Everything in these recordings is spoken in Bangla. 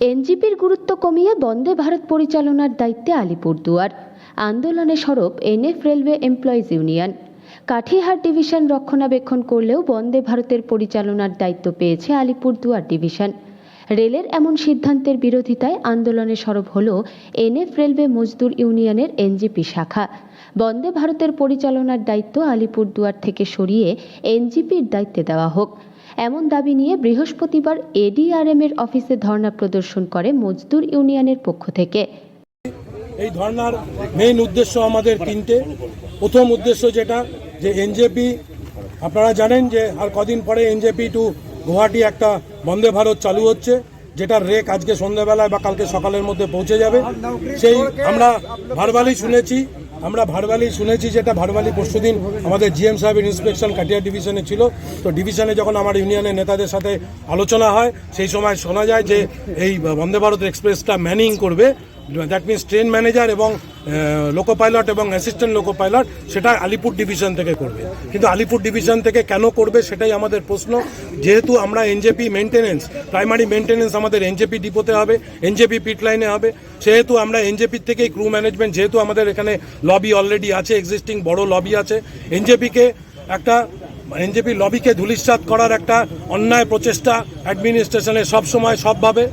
এনজিপির গুরুত্ব কমিয়ে বন্দে ভারত পরিচালনার দায়িত্বে আলিপুরদুয়ার। আন্দোলনে সরব NF railway employees union. Katihar division রক্ষণাবেক্ষণ করলেও বন্দে ভারতের পরিচালনার দায়িত্ব পেয়েছে আলিপুরদুয়ার ডিভিশন। রেলের এমন সিদ্ধান্তের বিরোধিতায় আন্দোলনে সরব হল এনএফ রেলওয়ে মজদুর ইউনিয়নের এনজিপি শাখা। বন্দে ভারতের পরিচালনার দায়িত্ব আলিপুরদুয়ার থেকে সরিয়ে এনজিপির দায়িত্বে দেওয়া হোক। এমন দাবি নিয়ে বৃহস্পতিবার এডিআরএম এর অফিসে ধর্ণা প্রদর্শন করে মজদুর ইউনিয়নের পক্ষ থেকে। এই ধর্নার মেইন উদ্দেশ্য আমাদের তিনটে। প্রথম উদ্দেশ্য যেটা, যে এনজেপি আপনারা জানেন যে আর কদিন পরে এনজেপি টু গুয়াহাটি একটা বন্দে ভারত চালু হচ্ছে। যেটার রেক আজকে সন্ধ্যাবেলায় বা কালকে সকালের মধ্যে পৌঁছে যাবে, সেই আমরা ভারবালি শুনেছি, আমরা ভারবালি শুনেছি যেটা ভারবালি পরশুদিন আমাদের জিএম সাহেবের ইন্সপেকশন কাটিয়া ডিভিশনে ছিল। তো ডিভিশনে যখন আমার ইউনিয়নের নেতাদের সাথে আলোচনা হয়, সেই সময় শোনা যায় যে এই বন্দে ভারত এক্সপ্রেসটা ম্যানিং করবে। দ্যাট মিনস ট্রেন ম্যানেজার এবং লোকো পাইলট এবং অ্যাসিস্ট্যান্ট লোকো পাইলট সেটা আলিপুর ডিভিশন থেকে করবে। কিন্তু আলিপুর ডিভিশন থেকে কেন করবে সেটাই আমাদের প্রশ্ন। যেহেতু আমরা এনজেপি মেনটেনেন্স প্রাইমারি মেনটেনেন্স আমাদের এনজেপি ডিপোতে হবে এনজেপি পিট লাইনে হবে। সেহেতু আমরা এনজেপির থেকেই ক্রু ম্যানেজমেন্ট যেহেতু আমাদের এখানে লবি অলরেডি আছে এক্সিস্টিং বড় লবি আছে এনজেপিকে একটা এনজেপি লবিকে ধূলিসাৎ করার একটা অন্যায় প্রচেষ্টা অ্যাডমিনিস্ট্রেশনে সবসময় সবভাবে।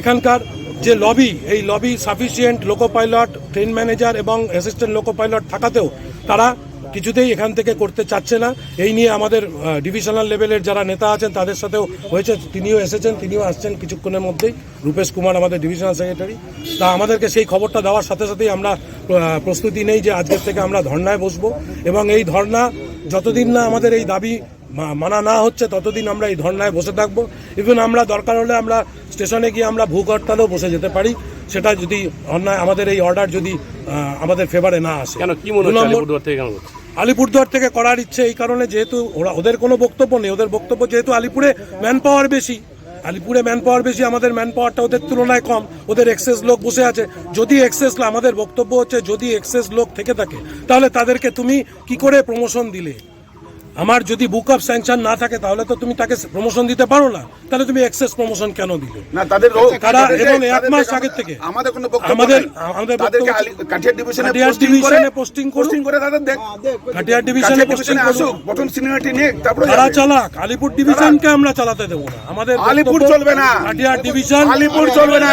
এখানকার যে লবি এই lobby sufficient loco pilot train manager এবং অ্যাসিস্ট্যান্ট লোকো পাইলট থাকাতেও তারা কিছুতেই এখান থেকে করতে চাচ্ছে না। এই নিয়ে আমাদের ডিভিশনাল লেভেলের যারা নেতা আছেন তাদের সাথেও হয়েছে, তিনিও এসেছেন, তিনিও আসছেন কিছুক্ষণের মধ্যেই। রূপেশ কুমার আমাদের ডিভিশনাল সেক্রেটারি তা আমাদেরকে সেই খবরটা দেওয়ার সাথে সাথেই আমরা প্রস্তুতি নেই যে আজকের থেকে আমরা ধর্নায় বসবো। এবং এই ধর্না যতদিন না আমাদের এই দাবি মানা না হচ্ছে ততদিন আমরা এই ধর্নায় বসে থাকব। ইভেন আমরা দরকার হলে আমরা স্টেশনে গিয়ে আমরা ভূ হরতালেও বসে যেতে পারি। সেটা যদি অন্যায় আমাদের এই অর্ডার যদি আমাদের ফেভারে না আসে। কেন কি মনে হচ্ছে? আলিপুরদুয়ার থেকে করার ইচ্ছে এই কারণে যেহেতু ওরা ওদের কোনো বক্তব্য নেই। ওদের বক্তব্য যেহেতু আলিপুরে ম্যান পাওয়ার বেশি। আলিপুরে ম্যান পাওয়ার বেশি আমাদের ম্যান পাওয়ারটা ওদের তুলনায় কম। ওদের এক্সেস লোক বসে আছে। যদি এক্সেস আমাদের বক্তব্য হচ্ছে যদি এক্সেস লোক থেকে থাকে তাহলে তাদেরকে তুমি কি করে প্রমোশন দিলে? আমার যদি বুক অফ স্যাংশন না থাকে তাহলে তো তুমি তাকে প্রমোশন দিতে পারো না। তাহলে তুমি এক্সেস প্রমোশন কেন দিলে? না তাদের তারা এবং এক মাস আগের থেকে। আমাদের কোনো বক্তব্য আমাদের- আমাদের তাদেরকে কাঠিয়ার ডিভিশনে ডিভিশনে পোস্টিং। পোস্টিং করে তাদের দেখ কাটিয়ার ডিভিশনে পোস্টিং। আসুক প্রথম সিনিয়রিটি নিয়ে তারপরে তারা। চালাক আলিপুর ডিভিশনকে আমরা চালাতে দেবো না। আমাদের আলিপুর চলবে না। কাটিয়ার ডিভিশন আলিপুর চলবে না।